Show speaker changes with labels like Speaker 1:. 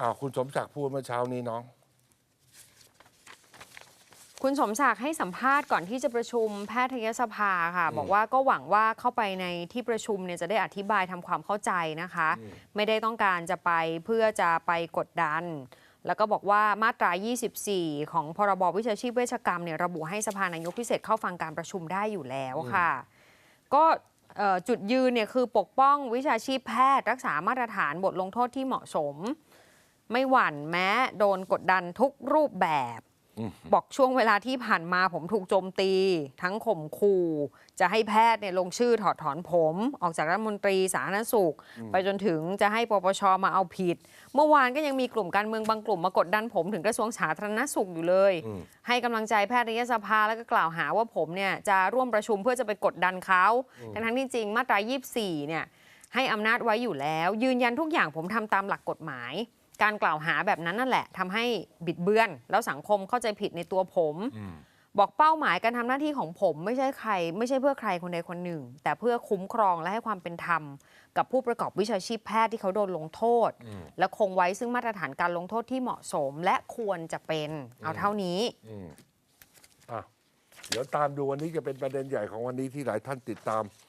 Speaker 1: อ้าวคุณสมศักดิ์พูดเมื่อเช้านี้น้อง
Speaker 2: คุณสมศักดิ์ให้สัมภาษณ์ก่อนที่จะประชุมแพทยสภาค่ะ บอกว่าก็หวังว่าเข้าไปในที่ประชุมเนี่ยจะได้อธิบายทำความเข้าใจนะคะ ไม่ได้ต้องการจะไปเพื่อจะไปกดดัน แล้วก็บอกว่ามาตรา 24 ของพรบวิชาชีพเวชกรรมเนี่ยระบุให้สภานายกพิเศษเข้าฟังการประชุมได้อยู่แล้วค่ะ ก็เอ่อจุดยืนเนี่ยคือปกป้องวิชาชีพแพทย์ รักษามาตรฐานบทลงโทษที่เหมาะสม ไม่หวั่นแม้โดนกดดันทุกรูปแบบ บอกช่วงเวลาที่ผ่านมาผมถูกโจมตี ทั้งข่มขู่จะให้แพทย์เนี่ยลงชื่อถอดถอนผม ออกจากรัฐมนตรีสาธารณสุข ไปจนถึงจะให้ปปชมาเอาผิด เมื่อวานก็ยังมีกลุ่มการเมืองบางกลุ่มมากดดันผมถึงกระทรวงสาธารณสุขอยู่เลย
Speaker 3: อืม
Speaker 2: ให้กำลังใจแพทยสภาแล้วก็กล่าวหาว่าผมเนี่ยจะร่วมประชุมเพื่อจะไปกดดันเขาทั้งทั้งๆที่จริงมาตรา 24 เนี่ยให้อำนาจไว้อยู่แล้ว ยืนยันทุกอย่างผมทำตามหลักกฎหมาย การกล่าวหาแบบนั้นนั่นแหละทำให้บิดเบือน แล้วสังคมเข้าใจผิดในตัวผมบอกเป้าหมายการทำหน้าที่ของผมไม่ใช่ใคร ไม่ใช่เพื่อใครคนใดคนหนึ่ง แต่เพื่อคุ้มครองและให้ความเป็นธรรม กับผู้ประกอบวิชาชีพแพทย์ที่เขาโดนลงโทษและคงไว้ซึ่งมาตรฐานการลงโทษที่เหมาะสมและควรจะเป็น เอาเท่านี้
Speaker 3: อืมอะเดี๋ยวตามดูวันนี้จะเป็นประเด็นใหญ่ของวันนี้ที่หลายท่านติดตาม